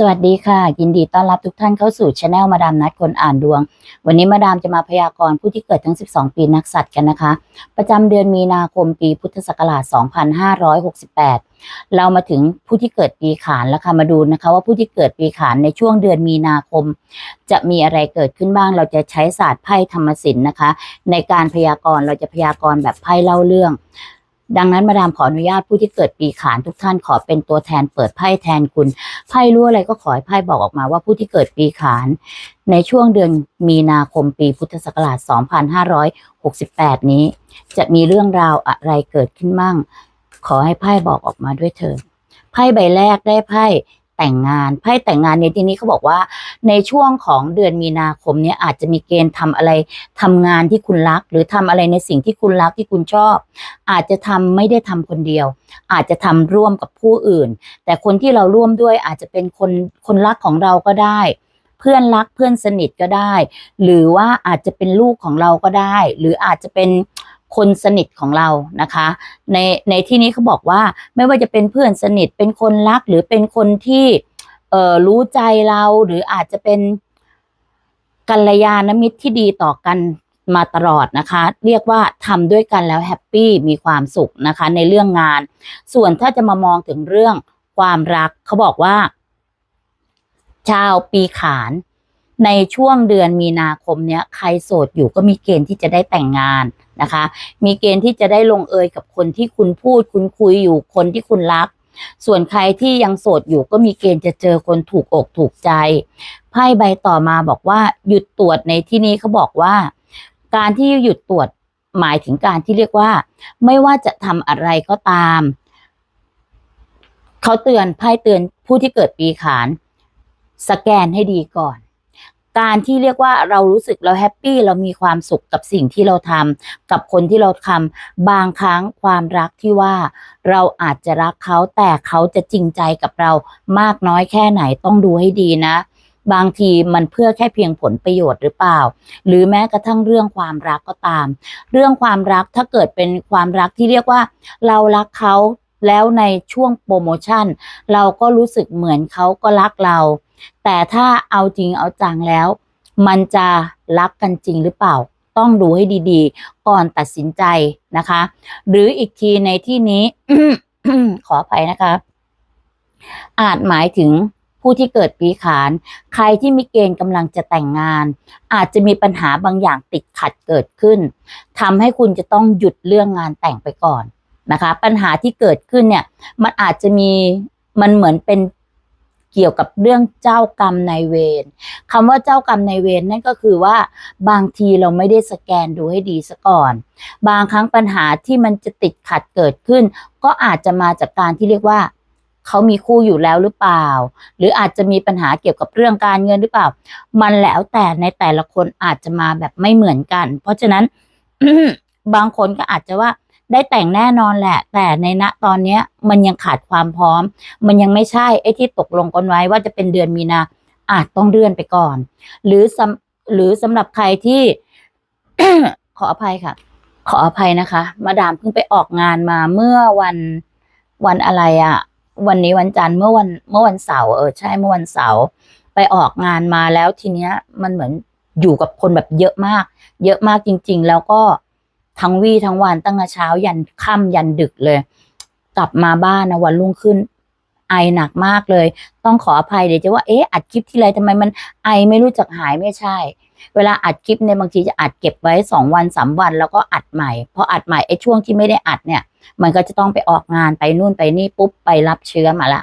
สวัสดีค่ะ ยินดีต้อนรับทุกท่านเข้าสู่ช anel มาดามนัดคนอ่านดวง วันนี้มาดามจะมาพยากรณ์ผู้ที่เกิดทั้ง 12 ปีนักสัตว์กันนะคะ ประจำเดือนมีนาคมปีพุทธศักราช 2568 เรามาถึงผู้ที่เกิดปีขานแล้วค่ะมาดูนะคะ ว่าผู้ที่เกิดปีขานในช่วงเดือนมีนาคม จะมีอะไรเกิดขึ้นบ้าง เราจะใช้ศาสตร์ไพ่ธรรมศิลป์นะคะ ในการพยากรณ์เราจะพยากรณ์แบบไพ่เล่าเรื่อง ดังนั้นมาดามขออนุญาตผู้ที่เกิดปีขานทุกท่านขอเป็นตัวแทนเปิดไพ่แทนคุณไพ่รู้อะไรก็ขอให้ไพ่บอกออกมาว่าผู้ที่เกิดปีขาน ในช่วงเดือนมีนาคมปีพุทธศักราช 2568 นี้ จะมีเรื่องราวอะไรเกิดขึ้นมั่ง ขอให้ไพ่บอกออกมาด้วยเถิดไพ่ใบแรกได้ไพ่ แต่งงานไพ่แต่งงานในที่นี้เขาบอกว่า ในช่วงของเดือนมีนาคมเนี้ยอาจจะมีเกณฑ์ทำอะไรทำงานที่คุณรัก หรือทำอะไรในสิ่งที่คุณรักที่คุณชอบ อาจจะทำไม่ได้ทำคนเดียว อาจจะทำร่วมกับผู้อื่น แต่คนที่เราร่วมด้วยอาจจะเป็นคนคนรักของเราก็ได้เพื่อนรักเพื่อนสนิทก็ได้ หรือว่าอาจจะเป็นลูกของเราก็ได้ หรืออาจจะเป็น คนสนิทของเรานะคะ ในในที่นี้เขาบอกว่าไม่ว่าจะเป็นเพื่อนสนิทเป็นคนรักหรือเป็นคนที่เออรู้ใจเราหรืออาจจะเป็นกัลยาณมิตรที่ดีต่อกันมาตลอดนะคะ เรียกว่าทำด้วยกันแล้วแฮปปี้มีความสุขนะคะ ในเรื่องงาน ส่วนถ้าจะมามองถึงเรื่องความรักเขาบอกว่า ชาวปีขานในช่วงเดือนมีนาคมเนี้ยใครโสดอยู่ก็มีเกณฑ์ที่จะได้แต่งงาน นะคะ มีเกณฑ์ที่จะได้ลงเอยกับคนที่คุณพูดคุณคุยอยู่คนที่คุณรัก ส่วนใครที่ยังโสดอยู่ก็มีเกณฑ์จะเจอคนถูกอกถูกใจไพ่ใบต่อมาบอกว่า หยุดตรวจในที่นี้เขาบอกว่า การที่หยุดตรวจหมายถึงการที่เรียกว่า ไม่ว่าจะทำอะไรก็ตามเขาเตือนไพ่เตือนผู้ที่เกิดปีขาน สแกนให้ดีก่อน การที่เรียกว่าเรารู้สึกเราแฮปปี้เรามีความสุขกับสิ่งที่เราทำกับคนที่เราทำบางครั้งความรักที่ว่า เราอาจจะรักเขาแต่เขาจะจริงใจกับเรามากน้อยแค่ไหนต้องดูให้ดีนะ บางทีมันเพื่อแค่เพียงผลประโยชน์หรือเปล่า หรือแม้กระทั่งเรื่องความรักก็ตาม เรื่องความรักถ้าเกิดเป็นความรักที่เรียกว่า เรารักเขา แล้วในช่วงโปรโมชั่น เราก็รู้สึกเหมือนเขาก็รักเรา แต่ถ้าเอาจริงเอาจังแล้ว มันจะรักกันจริงหรือเปล่า ต้องดูให้ดีๆ ก่อนตัดสินใจนะคะ หรืออีกทีในที่นี้ ขออภัยนะคะ อาจหมายถึงผู้ที่เกิดปีขาน ใครที่มีเกณฑ์กำลังจะแต่งงาน อาจจะมีปัญหาบางอย่างติดขัดเกิดขึ้นทำให้คุณจะต้องหยุดเรื่องงานแต่งไปก่อน นะคะ ปัญหาที่เกิดขึ้นเนี่ย มันอาจจะมีมันเหมือนเป็นเกี่ยวกับเรื่องเจ้ากรรมนายเวรคำว่าเจ้ากรรมนายเวรนั่นก็คือว่าบางทีเราไม่ได้สแกนดูให้ดีซะก่อน บางครั้งปัญหาที่มันจะติดขัดเกิดขึ้น ก็อาจจะมาจากการที่เรียกว่าเขามีคู่อยู่แล้วหรือเปล่า หรืออาจจะมีปัญหาเกี่ยวกับเรื่องการเงินหรือเปล่า มันแล้วแต่ในแต่ละคนอาจจะมาแบบไม่เหมือนกัน เพราะฉะนั้นบางคนก็อาจจะว่า ได้แต่งแน่นอนแหละ แต่ในณตอนเนี้ยมันยังขาดความพร้อม มันยังไม่ใช่ไอ้ที่ตกลงกันไว้ว่าจะเป็นเดือนมีนาอาจต้องเลื่อนไปก่อน หรือสำหรือสำหรับใครที่ ขออภัยค่ะ ขออภัยนะคะ มาดามเพิ่งไปออกงานมาเมื่อวันวันอะไรอะวันนี้วันจันทร์เมื่อวันเมื่อวันเสาร์เออใช่เมื่อวันเสาร์ไปออกงานมาแล้วทีเนี้ย มันเหมือนอยู่กับคนแบบเยอะมาก เยอะมากจริง ๆ แล้วก็ ทั้งวี่ทั้งวันตั้งแต่เช้ายันค่ำยันดึกเลย กลับมาบ้านนะวันรุ่งขึ้น ไอหนักมากเลย ต้องขออภัยเดี๋ยวจะว่าเอ๊ะอัดคลิปที่ไรทำไมมันไอไม่รู้จักหายไม่ใช่ เวลาอัดคลิปเนี่ยบางทีจะอัดเก็บไว้สองวันสามวัน แล้วก็อัดใหม่พออัดใหม่ไอ้ช่วงที่ไม่ได้อัดเนี่ย มันก็จะต้องไปออกงานไปนู่นไปนี่ปุ๊บไปรับเชื้อมาละ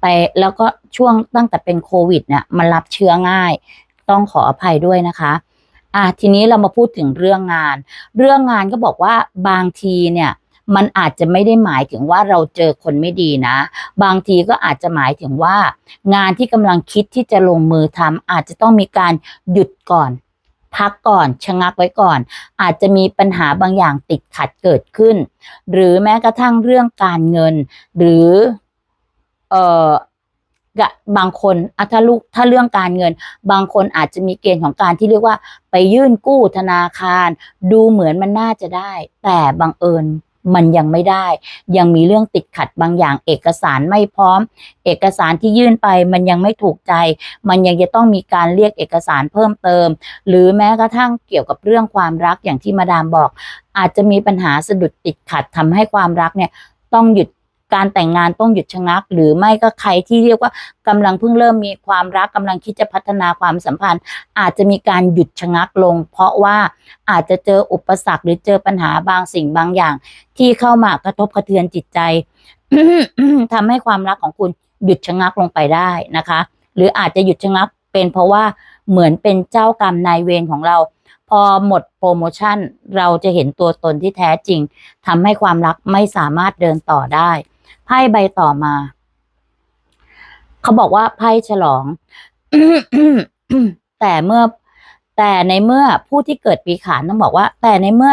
ไปแล้วก็ช่วงตั้งแต่เป็นโควิดเนี่ยมันรับเชื้อง่าย ต้องขออภัยด้วยนะคะ อะทีนี้เรามาพูดถึงเรื่องงาน เรื่องงานก็บอกว่าบางทีเนี่ยมันอาจจะไม่ได้หมายถึงว่าเราเจอคนไม่ดีนะ บางทีก็อาจจะหมายถึงว่า งานที่กำลังคิดที่จะลงมือทำอาจจะต้องมีการหยุดก่อน พักก่อนชะงักไว้ก่อน อาจจะมีปัญหาบางอย่างติดขัดเกิดขึ้น หรือแม้กระทั่งเรื่องการเงิน หรือเอ่อ บางคนอะถ้าลูกถ้าเรื่องการเงิน บางคนอาจจะมีเกณฑ์ของการที่เรียกว่าไปยื่นกู้ธนาคาร ดูเหมือนมันน่าจะได้ แต่บังเอิญมันยังไม่ได้ ยังมีเรื่องติดขัดบางอย่าง เอกสารไม่พร้อม เอกสารที่ยื่นไปมันยังไม่ถูกใจ มันยังจะต้องมีการเรียกเอกสารเพิ่มเติม หรือแม้กระทั่งเกี่ยวกับเรื่องความรักอย่างที่มาดามบอก อาจจะมีปัญหาสะดุดติดขัดทำให้ความรักเนี่ยต้องหยุด การแต่งงานต้องหยุดชะงัก หรือไม่ก็ใครที่เรียกว่ากำลังเพิ่งเริ่มมีความรักกำลังคิดจะพัฒนาความสัมพันธ์ อาจจะมีการหยุดชะงักลง เพราะว่าอาจจะเจออุปสรรคหรือเจอปัญหาบางสิ่งบางอย่าง ที่เข้ามากระทบกระเทือนจิตใจทำให้ความรักของคุณหยุดชะงักลงไปได้นะคะ หรืออาจจะหยุดชะงักเป็นเพราะว่าเหมือนเป็นเจ้ากรรมนายเวรของเรา พอหมดโปรโมชั่น เราจะเห็นตัวตนที่แท้จริงทำให้ความรักไม่สามารถเดินต่อได้ ไพ่ใบต่อมา เขาบอกว่าไพ่ฉลอง แต่เมื่อแต่ในเมื่อผู้ที่เกิดปีขานต้องบอกว่า แต่ในเมื่อ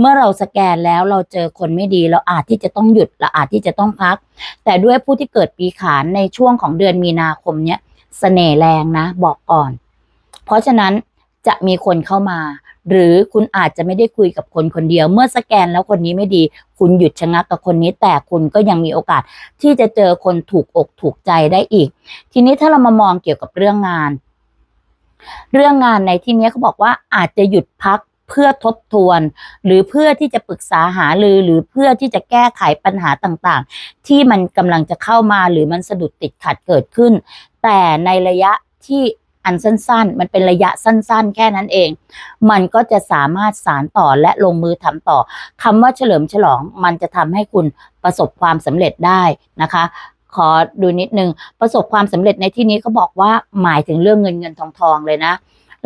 เมื่อเราสแกนแล้วเราเจอคนไม่ดีเราอาจที่จะต้องหยุดเราอาจที่จะต้องพัก แต่ด้วยผู้ที่เกิดปีขานในช่วงของเดือนมีนาคมเนี้ยเสน่ห์แรงนะ บอกก่อน เพราะฉะนั้น จะมีคนเข้ามา หรือคุณอาจจะไม่ได้คุยกับคนคนเดียว เมื่อสแกนแล้วคนนี้ไม่ดี คุณหยุดชะงักกับคนนี้ แต่คุณก็ยังมีโอกาสที่จะเจอคนถูกอกถูกใจได้อีก ทีนี้ถ้าเรามามองเกี่ยวกับเรื่องงาน เรื่องงานในที่นี้เขาบอกว่าอาจจะหยุดพักเพื่อทบทวน หรือเพื่อที่จะปรึกษาหารือ หรือเพื่อที่จะแก้ไขปัญหาต่างๆ ที่มันกำลังจะเข้ามาหรือมันสะดุดติดขัดเกิดขึ้น แต่ในระยะที่ อันสั้น ๆ มันเป็นระยะสั้น ๆ แค่นั้นเอง มันก็จะสามารถสารต่อและลงมือทำต่อคำว่าเฉลิมฉลองมันจะทำให้คุณประสบความสำเร็จได้นะคะขอดูนิดนึงประสบความสำเร็จในที่นี้เขาบอกว่าหมายถึงเรื่องเงินเงินทองทองเลยนะ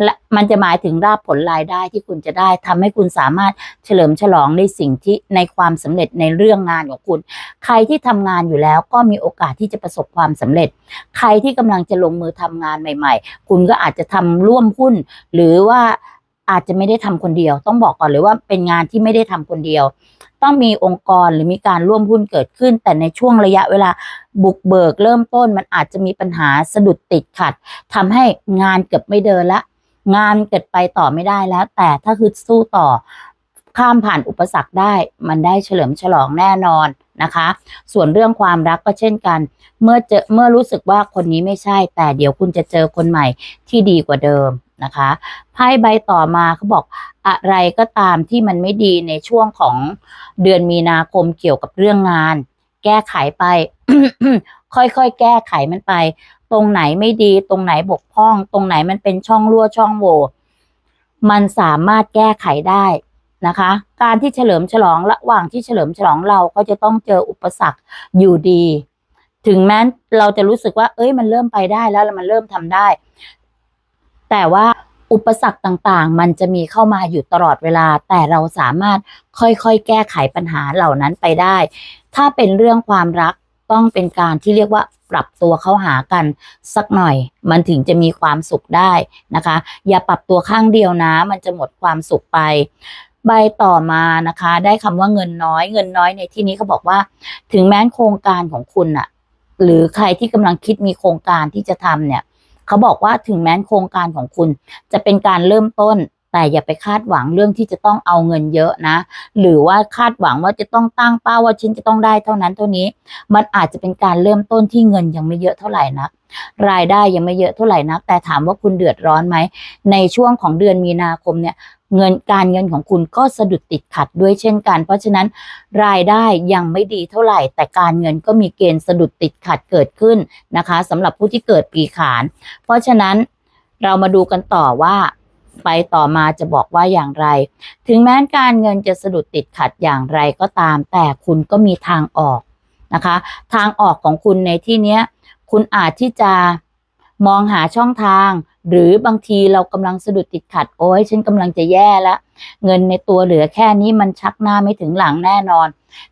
และมันจะหมายถึงราบผลรายได้ที่คุณจะได้ทำให้คุณสามารถเฉลิมฉลองในสิ่งที่ในความสำเร็จในเรื่องงานของคุณ ใครที่ทำงานอยู่แล้วก็มีโอกาสที่จะประสบความสำเร็จ ใครที่กำลังจะลงมือทำงานใหม่ ๆ คุณก็อาจจะทำร่วมหุ้น หรือว่าอาจจะไม่ได้ทำคนเดียว ต้องบอกก่อนเลยว่าเป็นงานที่ไม่ได้ทำคนเดียว ต้องมีองค์กรหรือมีการร่วมหุ้นเกิดขึ้น แต่ในช่วงระยะเวลาบุกเบิกเริ่มต้นมันอาจจะมีปัญหาสะดุดติดขัดทำให้งานเกือบไม่เดินละ งานเกิดไปต่อไม่ได้แล้ว แต่ถ้าคือสู้ต่อข้ามผ่านอุปสรรคได้มันได้เฉลิมฉลองแน่นอนนะคะ ส่วนเรื่องความรักก็เช่นกัน เมื่อเจอเมื่อรู้สึกว่าคนนี้ไม่ใช่ แต่เดี๋ยวคุณจะเจอคนใหม่ที่ดีกว่าเดิมนะคะไพ่ใบต่อมาเขาบอกอะไรก็ตามที่มันไม่ดีในช่วงของเดือนมีนาคมเกี่ยวกับเรื่องงาน แก้ไขไป ค่อยๆ แก้ไขมันไป ตรงไหนไม่ดี ตรงไหนบกพร่อง ตรงไหนมันเป็นช่องรั่วช่องโหว่มันสามารถแก้ไขได้นะคะ การที่เฉลิมฉลองระหว่างที่เฉลิมฉลองเราก็จะต้องเจออุปสรรคอยู่ดี ถึงแม้เราจะรู้สึกว่า เอ้ยมันเริ่มไปได้แล้วมันเริ่มทำได้ แต่ว่าอุปสรรคต่างๆ มันจะมีเข้ามาอยู่ตลอดเวลา แต่เราสามารถค่อยๆ แก้ไขปัญหาเหล่านั้นไปได้ ถ้าเป็นเรื่องความรัก ต้องเป็นการที่เรียกว่าปรับตัวเข้าหากันสักหน่อย มันถึงจะมีความสุขได้นะคะ อย่าปรับตัวข้างเดียวนะ มันจะหมดความสุขไป ใบต่อมานะคะ ได้คำว่าเงินน้อย เงินน้อยในที่นี้เขาบอกว่า ถึงแม้โครงการของคุณอะหรือใครที่กำลังคิดมีโครงการที่จะทำเนี่ยเขาบอกว่าถึงแม้โครงการของคุณจะเป็นการเริ่มต้น แต่อย่าไปคาดหวังเรื่องที่จะต้องเอาเงินเยอะนะ หรือว่าคาดหวังว่าจะต้องตั้งเป้าว่าฉันจะต้องได้เท่านั้นเท่านี้ มันอาจจะเป็นการเริ่มต้นที่เงินยังไม่เยอะเท่าไหร่นักรายได้ยังไม่เยอะเท่าไหร่นัก แต่ถามว่าคุณเดือดร้อนไหม ในช่วงของเดือนมีนาคมเนี่ย เงินการเงินของคุณก็สะดุดติดขัดด้วยเช่นกัน เพราะฉะนั้นรายได้ยังไม่ดีเท่าไหร่ แต่การเงินก็มีเกณฑ์สะดุดติดขัดเกิดขึ้นนะคะสำหรับผู้ที่เกิดปีขาน เพราะฉะนั้นเรามาดูกันต่อว่า ไปต่อมาจะบอกว่าอย่างไร ถึงแม้การเงินจะสะดุดติดขัดอย่างไรก็ตาม แต่คุณก็มีทางออกนะคะ ทางออกของคุณในที่เนี้ย คุณอาจที่จะมองหาช่องทาง หรือบางทีเรากำลังสะดุดติดขัด โอ้ยฉันกำลังจะแย่แล้วเงินในตัวเหลือแค่นี้มันชักหน้าไม่ถึงหลังแน่นอน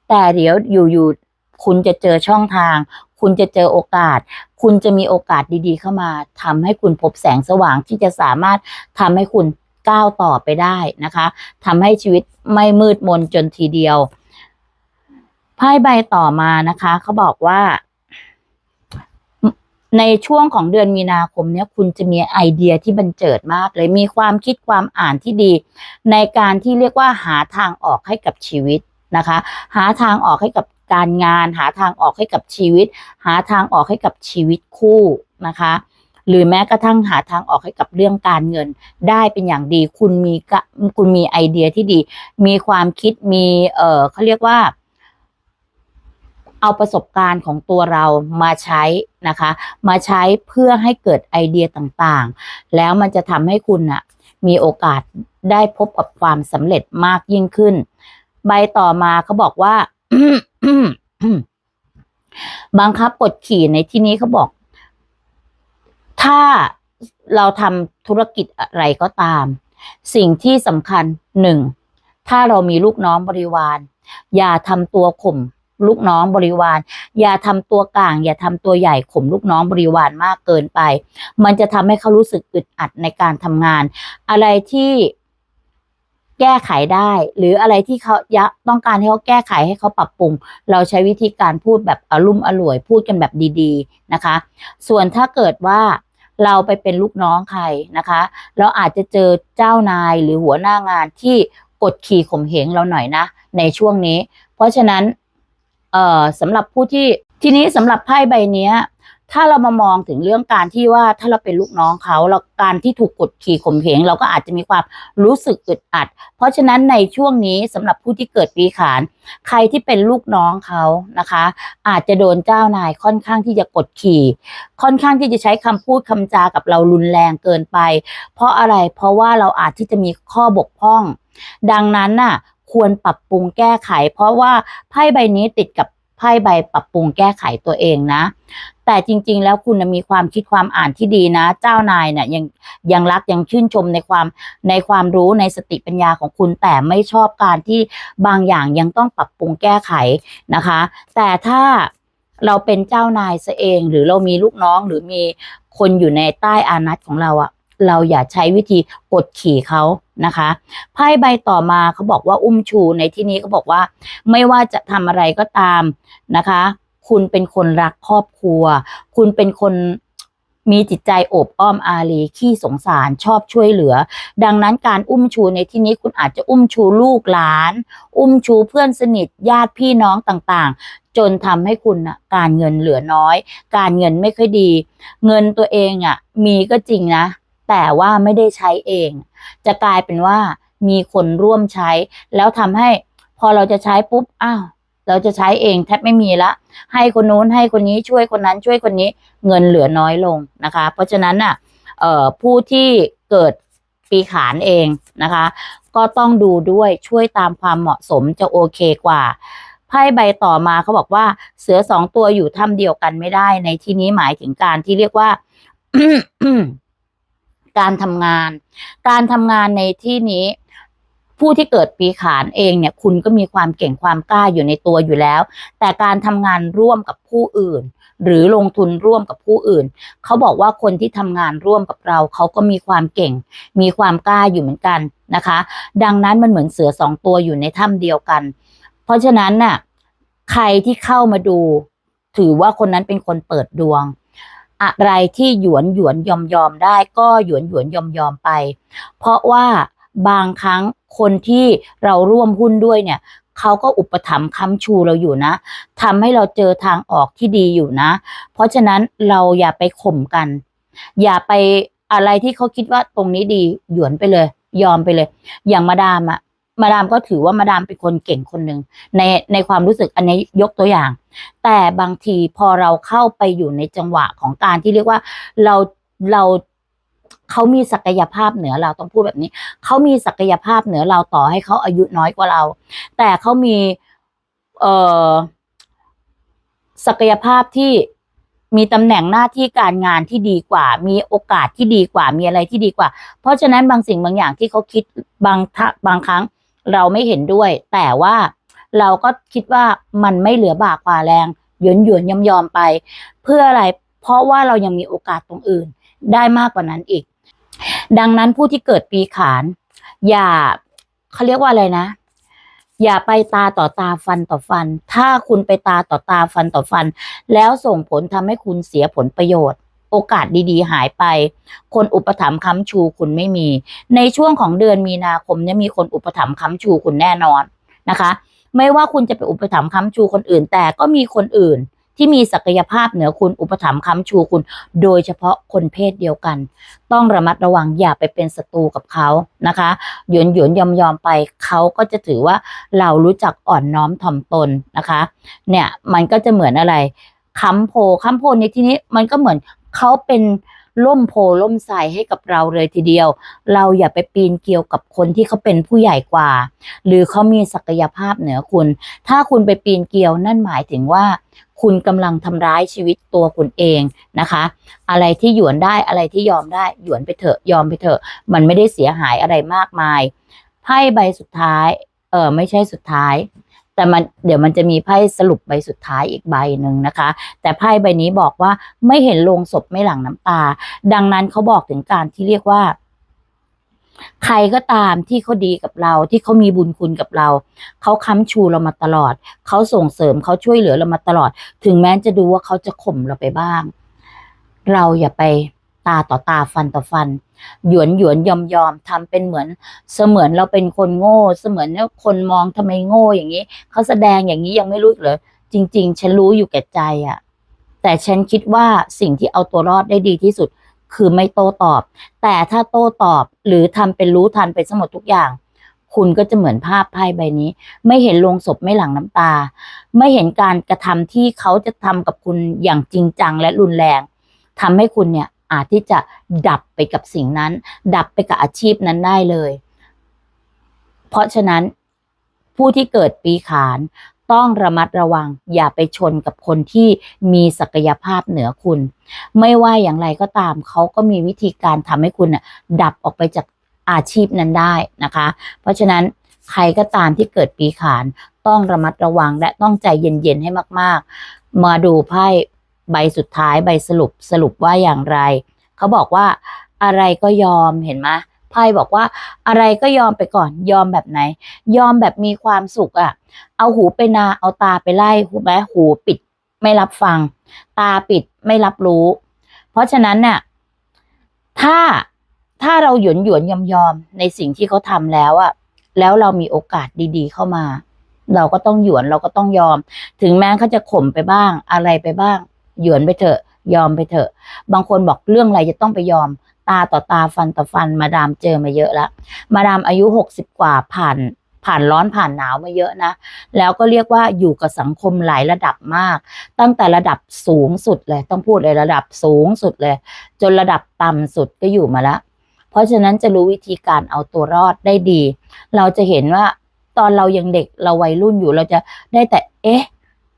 แต่เดี๋ยวอยู่ๆคุณจะเจอช่องทาง คุณจะเจอโอกาส คุณจะมีโอกาสดีๆ เข้ามาทำให้คุณพบแสงสว่างที่จะสามารถทำให้คุณก้าวต่อไปได้นะคะทำให้ชีวิตไม่มืดมนจนทีเดียวไพ่ใบต่อมานะคะเขาบอกว่าในช่วงของเดือนมีนาคมเนี้ยคุณจะมีไอเดียที่บันเจิดมากเลยมีความคิดความอ่านที่ดี ในการที่เรียกว่าหาทางออกให้กับชีวิตนะคะ หาทางออกให้กับ การงาน หาทางออกให้กับชีวิต หาทางออกให้กับชีวิตคู่นะคะ หรือแม้กระทั่งหาทางออกให้กับเรื่องการเงิน ได้เป็นอย่างดีคุณมีกะคุณมีไอเดียที่ดี มีความคิดมีเออเขาเรียกว่า เอาประสบการณ์ของตัวเรามาใช้นะคะ มาใช้เพื่อให้เกิดไอเดียต่างๆ แล้วมันจะทำให้คุณน่ะมีโอกาสได้พบกับความสำเร็จมากยิ่งขึ้น ใบต่อมาเขาบอกว่า บังคับกดขี่ในที่นี้เขาบอก ถ้าเราทำธุรกิจอะไรก็ตาม สิ่งที่สำคัญหนึ่ง ถ้าเรามีลูกน้องบริวาร อย่าทำตัวข่มลูกน้องบริวาร อย่าทำตัวกลาง อย่าทำตัวใหญ่ข่มลูกน้องบริวารมากเกินไป มันจะทำให้เขารู้สึกอึดอัดในการทำงาน อะไรที่ แก้ไขได้หรืออะไรที่เขายะต้องการให้เขาแก้ไขให้เขาปรับปรุง เราใช้วิธีการพูดแบบอารมณ์อร่วยพูดกันแบบดีๆนะคะ ส่วนถ้าเกิดว่าเราไปเป็นลูกน้องใครนะคะ เราอาจจะเจอเจ้านายหรือหัวหน้างานที่กดขี่ข่มเหงเราหน่อยนะ ในช่วงนี้ เพราะฉะนั้นเอ่อสำหรับผู้ที่ทีนี้สำหรับไพ่ใบเนี้ย ถ้าเรามามองถึงเรื่องการที่ว่าถ้าเราเป็นลูกน้องเขาเราการที่ถูกกดขี่ข่มเหงเราก็อาจจะมีความรู้สึกอึดอัด เพราะฉะนั้นในช่วงนี้สำหรับผู้ที่เกิดปีขาน ใครที่เป็นลูกน้องเขานะคะ อาจจะโดนเจ้านายค่อนข้างที่จะกดขี่ ค่อนข้างที่จะใช้คำพูดคำจากับเรารุนแรงเกินไป เพราะอะไรเพราะว่าเราอาจที่จะมีข้อบกพร่อง ดังนั้นน่ะควรปรับปรุงแก้ไข เพราะว่าไพ่ใบนี้ติดกับไพ่ใบปรับปรุงแก้ไขตัวเองนะ แต่จริง ๆ แล้วคุณนะมีความคิดความอ่านที่ดีนะ เจ้านายเนี่ยยังยังรักยังชื่นชมในความในความรู้ในสติปัญญาของคุณ แต่ไม่ชอบการที่บางอย่างยังต้องปรับปรุงแก้ไขนะคะ แต่ถ้าเราเป็นเจ้านายซะเอง หรือเรามีลูกน้องหรือมีคนอยู่ในใต้อานัตของเราอะเราอย่าใช้วิธีกดขี่เขานะคะไพ่ใบต่อมาเขาบอกว่าอุ้มชูในที่นี้เขาบอกว่า ไม่ว่าจะทำอะไรก็ตามนะคะ คุณเป็นคนรักครอบครัว คุณเป็นคนมีจิตใจโอบอ้อมอารีขี้สงสารชอบช่วยเหลือ ดังนั้นการอุ้มชูในที่นี้คุณอาจจะอุ้มชูลูกหลาน อุ้มชูเพื่อนสนิทญาติพี่น้องต่างๆ จนทำให้คุณนะการเงินเหลือน้อย การเงินไม่ค่อยดี เงินตัวเองอะ มีก็จริงนะ แต่ว่าไม่ได้ใช้เอง จะกลายเป็นว่ามีคนร่วมใช้ แล้วทำให้พอเราจะใช้ปุ๊บอ้าว เราจะใช้เองแทบไม่มีละ ให้คนนู้นให้คนนี้ช่วยคนนั้นช่วยคนนี้เงินเหลือน้อยลงนะคะ เพราะฉะนั้นน่ะผู้ที่เกิดปีขานเองนะคะ ก็ต้องดูด้วยช่วยตามความเหมาะสมจะโอเคกว่าไพ่ใบต่อมาเขาบอกว่าเสือสองตัวอยู่ถ้ำเดียวกันไม่ได้ ในที่นี้หมายถึงการที่เรียกว่าการทำงาน การทำงานในที่นี้ ผู้ที่เกิดปีขานเองเนี่ยคุณก็มีความเก่งความกล้าอยู่ในตัวอยู่แล้ว แต่การทำงานร่วมกับผู้อื่น หรือลงทุนร่วมกับผู้อื่น เขาบอกว่าคนที่ทำงานร่วมกับเราเขาก็มีความเก่ง มีความกล้าอยู่เหมือนกันนะคะ ดังนั้นมันเหมือนเสือสองตัวอยู่ในถ้ำเดียวกัน เพราะฉะนั้นน่ะใครที่เข้ามาดู ถือว่าคนนั้นเป็นคนเปิดดวงอะไรที่หยวนหยวนยอมยอมได้ก็หยวนหยวนยอมยอมไป เพราะว่า บางครั้งคนที่เราร่วมหุ้นด้วยเนี่ยเขาก็อุปถัมภ์ค้ำชูเราอยู่นะทำให้เราเจอทางออกที่ดีอยู่นะ เพราะฉะนั้นเราอย่าไปข่มกัน อย่าไปอะไรที่เขาคิดว่าตรงนี้ดีหยวนไปเลย ยอมไปเลย อย่างมาดามอะมาดามก็ถือว่ามาดามเป็นคนเก่งคนหนึ่งในในความรู้สึกอันนี้ยกตัวอย่าง แต่บางทีพอเราเข้าไปอยู่ในจังหวะของการที่เรียกว่าเราเรา เขามีศักยภาพเหนือเราต้องพูดแบบนี้ เขามีศักยภาพเหนือเราต่อให้เขาอายุน้อยกว่าเรา แต่เขามีเอ่อศักยภาพที่มีตำแหน่งหน้าที่การงานที่ดีกว่า มีโอกาสที่ดีกว่า มีอะไรที่ดีกว่า เพราะฉะนั้นบางสิ่งบางอย่างที่เขาคิดบางทบางครั้งเราไม่เห็นด้วย แต่ว่าเราก็คิดว่ามันไม่เหลือบากกว่าแรงหยวนหยวนยอมยอมไป เพื่ออะไร เพราะว่าเรายังมีโอกาสตรงอื่น ได้มากกว่านั้นอีก ดังนั้นผู้ที่เกิดปีขาน อย่าเขาเรียกว่าอะไรนะ อย่าไปตาต่อตาฟันต่อฟัน ถ้าคุณไปตาต่อตาฟันต่อฟัน แล้วส่งผลทำให้คุณเสียผลประโยชน์ โอกาสดีๆ หายไป คนอุปถัมภ์ค้ำชูคุณไม่มี ในช่วงของเดือนมีนาคมเนี่ยมีคนอุปถัมภ์ค้ำชูคุณแน่นอนนะคะ ไม่ว่าคุณจะไปอุปถัมภ์ค้ำชูคนอื่น แต่ก็มีคนอื่น ที่มีศักยภาพเหนือคุณอุปถัมภ์ค้ำชูคุณ โดยเฉพาะคนเพศเดียวกัน ต้องระมัดระวังอย่าไปเป็นศัตรูกับเขานะคะหยวนหยวนยอมยอมไปเขาก็จะถือว่าเรารู้จักอ่อนน้อมถ่อมตนนะคะ เนี่ยมันก็จะเหมือนอะไรค้ำโพค้ำโพในที่นี้มันก็เหมือนเขาเป็น ล่มโพล่มใสให้กับเราเลยทีเดียว เราอย่าไปปีนเกี่ยวกับคนที่เขาเป็นผู้ใหญ่กว่า หรือเขามีศักยภาพเหนือคุณ ถ้าคุณไปปีนเกี่ยวนั่นหมายถึงว่า คุณกำลังทำร้ายชีวิตตัวคุณเองนะคะ อะไรที่หยวนได้อะไรที่ยอมได้หยวนไปเถอะยอมไปเถอะ มันไม่ได้เสียหายอะไรมากมายไพ่ใบสุดท้ายเออไม่ใช่สุดท้าย แต่มันเดี๋ยวมันจะมีไพ่สรุปใบสุดท้ายอีกใบหนึ่งนะคะ แต่ไพ่ใบนี้บอกว่าไม่เห็นโลงศพไม่หลั่งน้ำตา ดังนั้นเขาบอกถึงการที่เรียกว่า ใครก็ตามที่เขาดีกับเรา ที่เขามีบุญคุณกับเรา เขาค้ำชูเรามาตลอด เขาส่งเสริมเขาช่วยเหลือเรามาตลอด ถึงแม้จะดูว่าเขาจะข่มเราไปบ้าง เราอย่าไปตาต่อตาฟันต่อฟัน หยวนหยวนยอมยอมทำเป็นเหมือน เสมือนเราเป็นคนโง่ เสมือนว่าคนมองทำไมโง่อย่างนี้เขาแสดงอย่างนี้ยังไม่รู้เหรอจริง ๆ ฉันรู้อยู่แก่ใจอะ่ะ แต่ฉันคิดว่าสิ่งที่เอาตัวรอดได้ดีที่สุด คือไม่โต้ตอบ แต่ถ้าโต้ตอบหรือทำเป็นรู้ทันไปสมดทุกอย่าง คุณก็จะเหมือนภาพไพ่ใบนี้ ไม่เห็นลงศพไม่หลั่งน้ำตา ไม่เห็นการกระทำที่เขาจะทำกับคุณอย่างจริงจังและรุนแรงทำให้คุณเนี่ย อาจที่จะดับไปกับสิ่งนั้น ดับไปกับอาชีพนั้นได้เลย เพราะฉะนั้นผู้ที่เกิดปีขานต้องระมัดระวัง อย่าไปชนกับคนที่มีศักยภาพเหนือคุณ ไม่ว่าอย่างไรก็ตามเขาก็มีวิธีการทำให้คุณน่ะดับออกไปจากอาชีพนั้นได้นะคะ เพราะฉะนั้นใครก็ตามที่เกิดปีขานต้องระมัดระวังและต้องใจเย็นๆให้มาก ๆ มาดูไพ่ ใบสุดท้ายใบสรุปสรุปว่าอย่างไร เขาบอกว่าอะไรก็ยอมเห็นไหมไพ่บอกว่าอะไรก็ยอมไปก่อนยอมแบบไหน ยอมแบบมีความสุขอะ่ะ เอาหูไปนาเอาตาไปไล่หูแม้หูปิดไม่รับฟัง ตาปิดไม่รับรู้ เพราะฉะนั้นเนี่ยถ้าถ้าเราหยวนหยวนยอมยอมในสิ่งที่เขาทำแล้วอะแล้วเรามีโอกาสดี ๆ เข้ามา เราก็ต้องหยวนเราก็ต้องยอม ถึงแม้เขาจะข่มไปบ้างอะไรไปบ้าง หยวนไปเถอะ ยอมไปเถอะ บางคนบอกเรื่องอะไรจะต้องไปยอม ตาต่อตาฟันต่อฟัน มาดามเจอมาเยอะแล้ว มาดามอายุหกสิบกว่าผ่านผ่านร้อนผ่านหนาวมาเยอะนะ แล้วก็เรียกว่าอยู่กับสังคมหลายระดับมาก ตั้งแต่ระดับสูงสุดเลย ต้องพูดเลยระดับสูงสุดเลย จนระดับต่ำสุดก็อยู่มาแล้วเพราะฉะนั้นจะรู้วิธีการเอาตัวรอดได้ดี เราจะเห็นว่าตอนเรายังเด็กเราวัยรุ่นอยู่เราจะได้แต่ เอ๊ะ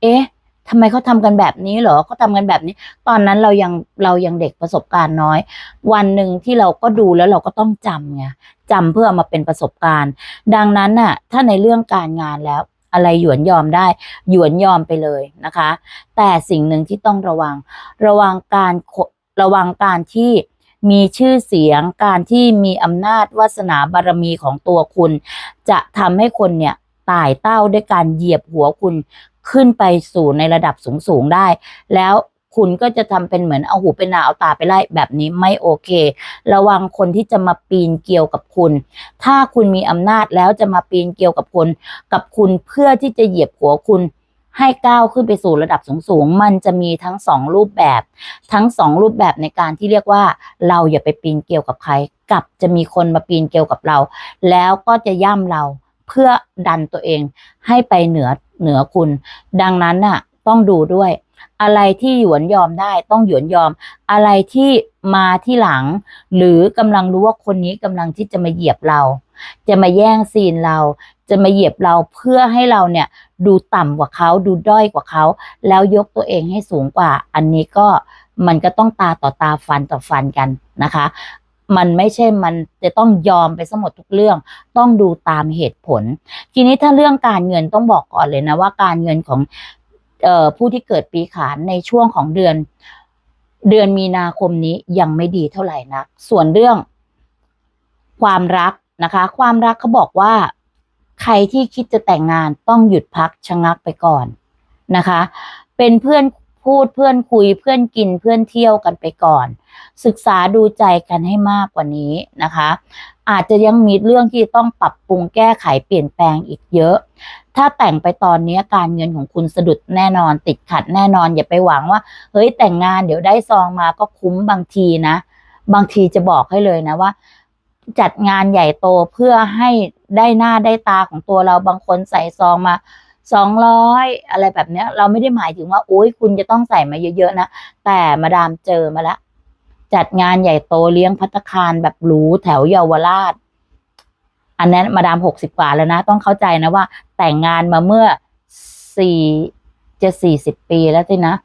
เอ๊ะ ทำไมเขาทำกันแบบนี้เหรอเขาทำกันแบบนี้ ตอนนั้นเรายังเรายังเด็กประสบการณ์น้อย วันหนึ่งที่เราก็ดูแล้วเราก็ต้องจำไงจำเพื่อเอามาเป็นประสบการณ์ ดังนั้นน่ะ ถ้าในเรื่องการงานแล้วอะไรหยวนยอมได้ หยวนยอมไปเลยนะคะ แต่สิ่งหนึ่งที่ต้องระวัง ระวังการระวังการที่มีชื่อเสียงการที่มีอำนาจวาสนาบารมีของตัวคุณ จะทำให้คนเนี่ยตายเต้าด้วยการเหยียบหัวคุณ ขึ้นไปสู่ในระดับสูงๆได้ แล้วคุณก็จะทำเป็นเหมือนเอาหูไปนาเอาตาไปไล่แบบนี้ไม่โอเค ระวังคนที่จะมาปีนเกี่ยวกับคุณ ถ้าคุณมีอำนาจแล้วจะมาปีนเกี่ยวกับคนกับคุณเพื่อที่จะเหยียบหัวคุณให้ก้าวขึ้นไปสู่ระดับสูงๆ มันจะมีทั้งสองรูปแบบ ทั้งสองรูปแบบในการที่เรียกว่า เราอย่าไปปีนเกี่ยวกับใคร กับจะมีคนมาปีนเกี่ยวกับเรา แล้วก็จะย่ำเราเพื่อดันตัวเองให้ไปเหนือ เหนือคุณ ดังนั้นน่ะ ต้องดูด้วย อะไรที่หยวนยอมได้ ต้องหยวนยอม อะไรที่มาที่หลัง หรือกำลังรู้ว่าคนนี้กำลังที่จะมาเหยียบเรา จะมาแย่งซีนเรา จะมาเหยียบเราเพื่อให้เราเนี่ย ดูต่ำกว่าเขาดูด้อยกว่าเขา แล้วยกตัวเองให้สูงกว่า อันนี้ก็มันก็ต้องตาต่อตาฟันต่อฟันกันนะคะ มันไม่ใช่มันจะต้องยอมไปสมดทุกเรื่อง ต้องดูตามเหตุผล ทีนี้ถ้าเรื่องการเงินต้องบอกก่อนเลยนะว่าการเงินของออผู้ที่เกิดปีขานในช่วงของเดือน เดือนมีนาคมนี้ยังไม่ดีเท่าไหร่นัก ส่วนเรื่อง ความรักนะคะ ความรักเขาบอกว่า ใครที่คิดจะแต่งงานต้องหยุดพักชะงักไปก่อนนะคะ เป็นเพื่อน พูดเพื่อนคุยเพื่อนกินเพื่อนเที่ยวกันไปก่อน ศึกษาดูใจกันให้มากกว่านี้นะคะ อาจจะยังมีเรื่องที่ต้องปรับปรุงแก้ไขเปลี่ยนแปลงอีกเยอะ ถ้าแต่งไปตอนนี้การเงินของคุณสะดุดแน่นอนติดขัดแน่นอนอย่าไปหวังว่า เฮ้ยแต่งงานเดี๋ยวได้ซองมาก็คุ้มบางทีนะ บางทีจะบอกให้เลยนะว่าจัดงานใหญ่โตเพื่อให้ได้หน้าได้ตาของตัวเราบางคนใส่ซองมา สองร้อยอะไรแบบเนี้ย เราไม่ได้หมายถึงว่าโอ้ยคุณจะต้องใส่มาเยอะๆนะ แต่มาดามเจอมาแล้วจัดงานใหญ่โตเลี้ยงพัตคารแบบหรูแถวเยาวราช อันนั้นมาดามหกสิบกว่าแล้วนะ ต้องเข้าใจนะว่า แต่งงานมาเมื่อสี่จะสี่สิบปีแล้วสินะ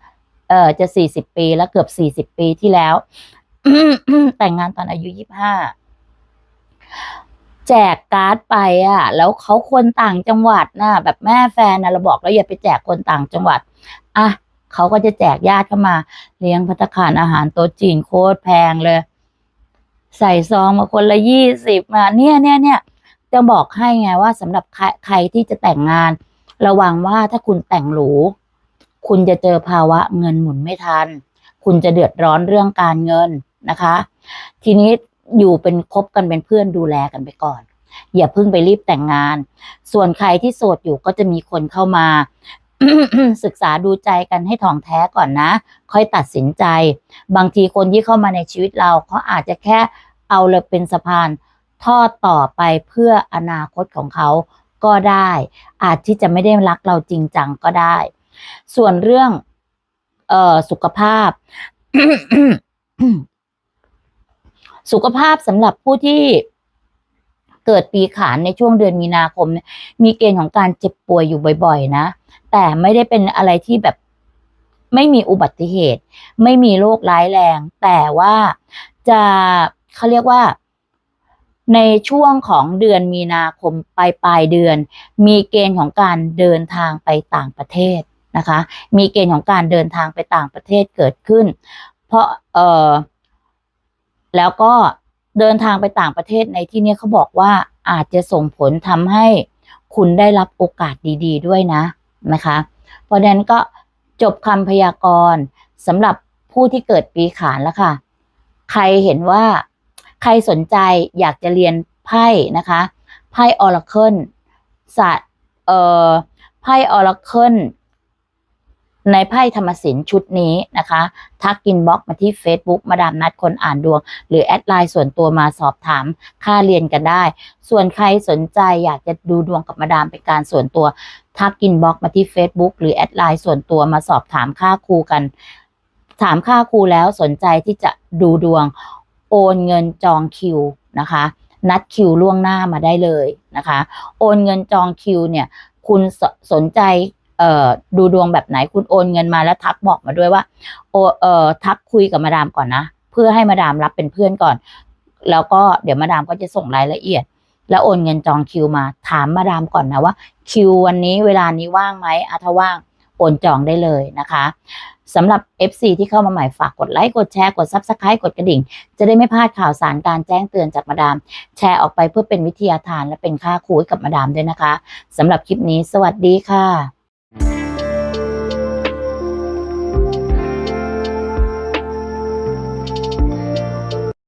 เออจะสี่สิบปีแล้วเกือบสี่สิบปีที่แล้ว แต่งงานตอนอายุยี่ห้า แจกการ์ดไปอะ แล้วเขาคนต่างจังหวัดน่ะแบบแม่แฟนนะเราบอกแล้วอย่าไปแจกคนต่างจังหวัดอะเขาก็จะแจกญาติเข้ามา เลี้ยงพัตตาคารอาหารโต๊ะจีนโคตรแพงเลย ใส่ซองมาคนละยี่สิบมาเนี่ยเนี่ยเนี่ยจะบอกให้ไงว่าสำหรับใครใครที่จะแต่งงาน ระวังว่าถ้าคุณแต่งหรูคุณจะเจอภาวะเงินหมุนไม่ทัน คุณจะเดือดร้อนเรื่องการเงินนะคะ ทีนี้ อยู่เป็นคบกันเป็นเพื่อนดูแลกันไปก่อน อย่าเพิ่งไปรีบแต่งงาน ส่วนใครที่โสดอยู่ก็จะมีคนเข้ามาศึกษาดูใจกันให้ถ่องแท้ก่อนนะ ค่อยตัดสินใจ บางทีคนที่เข้ามาในชีวิตเราเขาอาจจะแค่เอาเราเป็นสะพานทอดต่อไปเพื่ออนาคตของเขาก็ได้ อาจที่จะไม่ได้รักเราจริงจังก็ได้ ส่วนเรื่อง เอ่อสุขภาพ สุขภาพสำหรับผู้ที่เกิดปีขานในช่วงเดือนมีนาคม มีเกณฑ์ของการเจ็บป่วยอยู่บ่อย ๆ นะ แต่ไม่ได้เป็นอะไรที่แบบไม่มีอุบัติเหตุ ไม่มีโรคร้ายแรง แต่ว่าจะเขาเรียกว่า ในช่วงของเดือนมีนาคมปลายปลายเดือน มีเกณฑ์ของการเดินทางไปต่างประเทศนะคะ มีเกณฑ์ของการเดินทางไปต่างประเทศเกิดขึ้น เพราะเออ แล้วก็เดินทางไปต่างประเทศในที่นี้เขาบอกว่าอาจจะส่งผลทำให้คุณได้รับโอกาสดี ๆ ด้วยนะนะคะ เพราะฉะนั้นก็จบคำพยากรณ์สำหรับผู้ที่เกิดปีขานแล้วค่ะ ใครเห็นว่าใครสนใจอยากจะเรียนไพ่นะคะไพ่ออร์เคิลสัตว์เอ่อไพ่ออร์เคิล ในไพ่ธรรมศิลป์ชุดนี้นะคะ ทักกินบ็อกมาที่ Facebook มาดามนัดคนอ่านดวง หรือแอดไลน์ส่วนตัวมาสอบถามค่าเรียนกันได้ ส่วนใครสนใจอยากจะดูดวงกับมาดามเป็นการส่วนตัว ทักกินบ็อกมาที่ Facebook หรือแอดไลน์ส่วนตัวมาสอบถามค่าครูกัน ถามค่าครูแล้วสนใจที่จะดูดวงโอนเงินจองคิวนะคะนัดคิวล่วงหน้ามาได้เลยนะคะ โอนเงินจองคิวเนี่ย คุณสสนใจ เอ่อดูดวงแบบไหนคุณโอนเงินมาแล้วทักบอกมาด้วยว่า โอเอ่อทักคุยกับมาดามก่อนนะ เพื่อให้มาดามรับเป็นเพื่อนก่อน แล้วก็เดี๋ยวมาดามก็จะส่งรายละเอียด แล้วโอนเงินจองคิวมา ถามมาดามก่อนนะว่า คิววันนี้เวลานี้ว่างไหมอะถ้าว่างโอนจองได้เลยนะคะสำหรับ FC ที่เข้ามาใหม่ฝากกดไลค์กดแชร์กด Subscribe กดกระดิ่ง จะได้ไม่พลาดข่าวสารการแจ้งเตือนจากมาดาม แชร์ออกไปเพื่อเป็นวิทยาทานและเป็นค่าครูให้กับมาดามด้วยนะคะสำหรับคลิปนี้ สวัสดีค่ะ